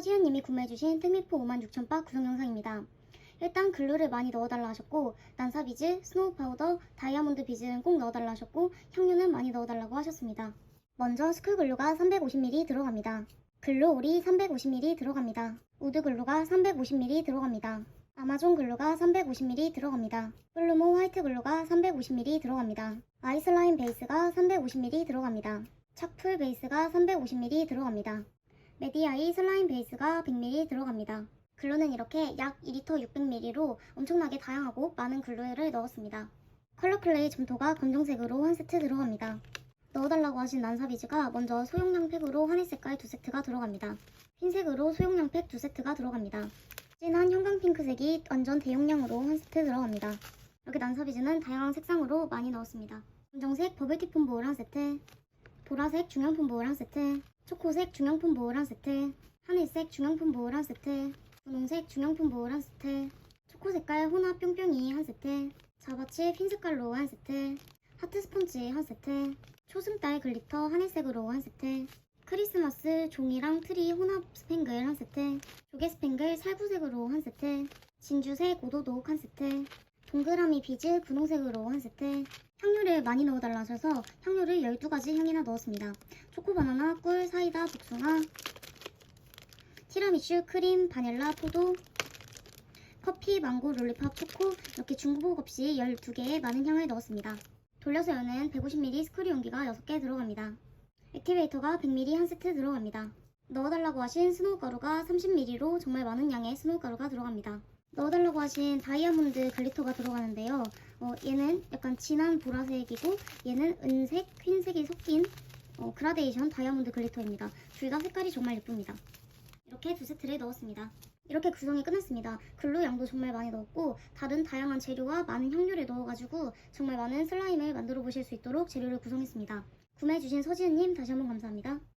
서지현님이 구매해주신 특미포 56,000박 구성 영상입니다. 일단 글루를 많이 넣어달라 하셨고 난사 비즈, 스노우 파우더, 다이아몬드 비즈는 꼭 넣어달라 하셨고 향료는 많이 넣어달라고 하셨습니다. 먼저 스쿨 글루가 350ml 들어갑니다. 글루 오리 350ml 들어갑니다. 우드 글루가 350ml 들어갑니다. 아마존 글루가 350ml 들어갑니다. 플루모 화이트 글루가 350ml 들어갑니다. 아이슬라인 베이스가 350ml 들어갑니다. 착풀 베이스가 350ml 들어갑니다. 메디아이 슬라임 베이스가 100ml 들어갑니다. 글루는 이렇게 약 2리터 600ml로 엄청나게 다양하고 많은 글루를 넣었습니다. 컬러 플레이 점토가 검정색으로 한 세트 들어갑니다. 넣어달라고 하신 난사비즈가 먼저 소용량 팩으로 하늘 색깔 두 세트가 들어갑니다. 흰색으로 소용량 팩 두 세트가 들어갑니다. 진한 형광 핑크색이 완전 대용량으로 한 세트 들어갑니다. 이렇게 난사비즈는 다양한 색상으로 많이 넣었습니다. 검정색 버블티 폼볼 한 세트, 보라색 중형품 보울 한 세트, 초코색 중형품 한 세트, 하늘색 중형품 한 세트, 분홍색 중형품 한 세트, 초코 색깔 혼합 뿅뿅이 한 세트, 자바치 흰 색깔로 한 세트, 하트 스펀지 한 세트, 초승달 글리터 하늘색으로 한 세트, 크리스마스 종이랑 트리 혼합 스팽글 한 세트, 조개 스팽글 살구색으로 한 세트, 진주색 오도독 한 세트, 동그라미 비즈 분홍색으로 한 세트, 향료를 많이 넣어달라 하셔서 향료를 12가지 향이나 넣었습니다. 초코바나나, 꿀, 사이다, 복숭아, 티라미슈, 크림, 바닐라, 포도, 커피, 망고, 롤리팝, 초코 이렇게 중고복 없이 12개의 많은 향을 넣었습니다. 돌려서 여는 150ml 스크류 용기가 6개 들어갑니다. 액티베이터가 100ml 한 세트 들어갑니다. 넣어달라고 하신 스노우 가루가 30ml로 정말 많은 양의 스노우 가루가 들어갑니다. 넣어달라고 하신 다이아몬드 글리터가 들어가는데요. 어, 얘는 약간 진한 보라색이고 얘는 은색, 흰색이 섞인 어, 그라데이션 다이아몬드 글리터입니다. 둘 다 색깔이 정말 예쁩니다. 이렇게 두 세트를 넣었습니다. 이렇게 구성이 끝났습니다. 글루 양도 정말 많이 넣었고 다른 다양한 재료와 많은 향료를 넣어가지고 정말 많은 슬라임을 만들어 보실 수 있도록 재료를 구성했습니다. 구매해주신 서지은님 다시 한번 감사합니다.